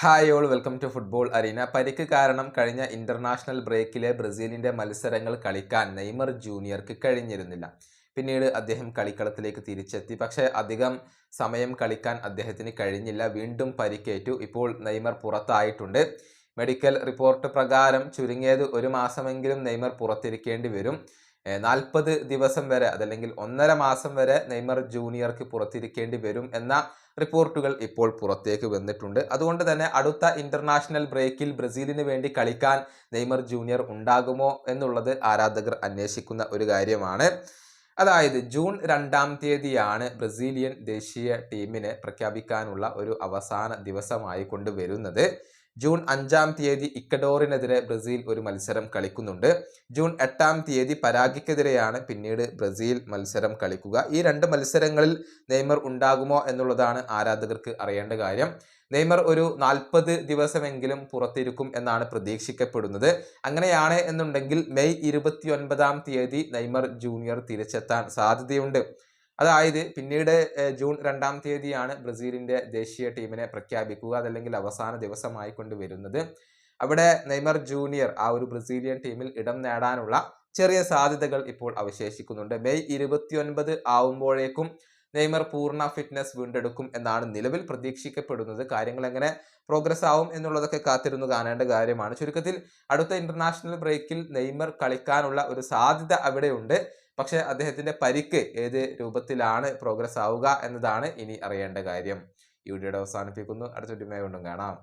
Hi all welcome to football arena പരിക്ക് കാരണം കഴിഞ്ഞ ഇന്റർനാഷണൽ ബ്രേക്കിലെ ബ്രസീലിന്റെ മത്സരങ്ങൾ കളിക്കാൻ നെയ്മർ ജൂനിയർക്ക് കഴിഞ്ഞിരുന്നില്ല. പിന്നീട് അദ്ദേഹം കളിക്കളത്തിലേക്ക് തിരിച്ചെത്തി. പക്ഷേ അധികം സമയം കളിക്കാൻ അദ്ദേഹത്തിന് കഴിഞ്ഞില്ല. വീണ്ടും പരിക്കേറ്റു. ഇപ്പോൾ നെയ്മർ പുറത്തായിട്ടുണ്ട്. മെഡിക്കൽ റിപ്പോർട്ട് പ്രകാരം ചുരുങ്ങിയത് ഒരു മാസമെങ്കിലും നെയ്മർ പുറത്തിരിക്കേണ്ടി വരും. നാൽപ്പത് ദിവസം വരെ അതല്ലെങ്കിൽ ഒന്നര മാസം വരെ നെയ്മർ ജൂനിയർക്ക് പുറത്തിരിക്കേണ്ടി വരും എന്ന റിപ്പോർട്ടുകൾ ഇപ്പോൾ പുറത്തേക്ക് വന്നിട്ടുണ്ട്. അതുകൊണ്ട് തന്നെ അടുത്ത ഇന്റർനാഷണൽ ബ്രേക്കിൽ ബ്രസീലിന് വേണ്ടി കളിക്കാൻ നെയ്മർ ജൂനിയർ ഉണ്ടാകുമോ എന്നുള്ളത് ആരാധകർ അന്വേഷിക്കുന്ന ഒരു കാര്യമാണ്. അതായത് ജൂൺ രണ്ടാം തീയതിയാണ് ബ്രസീലിയൻ ദേശീയ ടീമിനെ പ്രഖ്യാപിക്കാനുള്ള ഒരു അവസാന ദിവസമായി കൊണ്ടുവരുന്നത്. ജൂൺ അഞ്ചാം തീയതി ഇക്കഡോറിനെതിരെ ബ്രസീൽ ഒരു മത്സരം കളിക്കുന്നുണ്ട്. ജൂൺ എട്ടാം തീയതി പരാഗിക്കെതിരെയാണ് പിന്നീട് ബ്രസീൽ മത്സരം കളിക്കുക. ഈ രണ്ട് മത്സരങ്ങളിൽ നെയ്മർ ഉണ്ടാകുമോ എന്നുള്ളതാണ് ആരാധകർക്ക് അറിയേണ്ട കാര്യം. നെയ്മർ ഒരു നാൽപ്പത് ദിവസമെങ്കിലും പുറത്തിരിക്കും എന്നാണ് പ്രതീക്ഷിക്കപ്പെടുന്നത്. അങ്ങനെയാണ് എന്നുണ്ടെങ്കിൽ മെയ് ഇരുപത്തി ഒൻപതാം തീയതി നെയ്മർ ജൂനിയർ തിരിച്ചെത്താൻ സാധ്യതയുണ്ട്. അതായത് പിന്നീട് ജൂൺ രണ്ടാം തീയതിയാണ് ബ്രസീലിന്റെ ദേശീയ ടീമിനെ പ്രഖ്യാപിക്കുക അതല്ലെങ്കിൽ അവസാന ദിവസമായി കൊണ്ടുവരുന്നത് അവിടെ നെയ്മർ ജൂനിയർ ആ ഒരു ബ്രസീലിയൻ ടീമിൽ ഇടം നേടാനുള്ള ചെറിയ സാധ്യതകൾ ഇപ്പോൾ അവശേഷിക്കുന്നുണ്ട്. മെയ് ഇരുപത്തിയൊൻപത് ആവുമ്പോഴേക്കും നെയ്മർ പൂർണ ഫിറ്റ്നസ് വീണ്ടെടുക്കും എന്നാണ് നിലവിൽ പ്രതീക്ഷിക്കപ്പെടുന്നത്. കാര്യങ്ങൾ എങ്ങനെ പ്രോഗ്രസ് ആവും എന്നുള്ളതൊക്കെ കാത്തിരുന്നു കാണേണ്ട കാര്യമാണ്. ചുരുക്കത്തിൽ അടുത്ത ഇന്റർനാഷണൽ ബ്രേക്കിൽ നെയ്മർ കളിക്കാനുള്ള ഒരു സാധ്യത അവിടെയുണ്ട്. പക്ഷേ അദ്ദേഹത്തിന്റെ പരിക്ക് ഏത് രൂപത്തിലാണ് പ്രോഗ്രസ് ആവുക എന്നതാണ് ഇനി അറിയേണ്ട കാര്യം. ഈ വീഡിയോയുടെ അവസാനിപ്പിക്കുന്നു. അടുത്ത വീഡിയോ കൊണ്ടും കാണാം.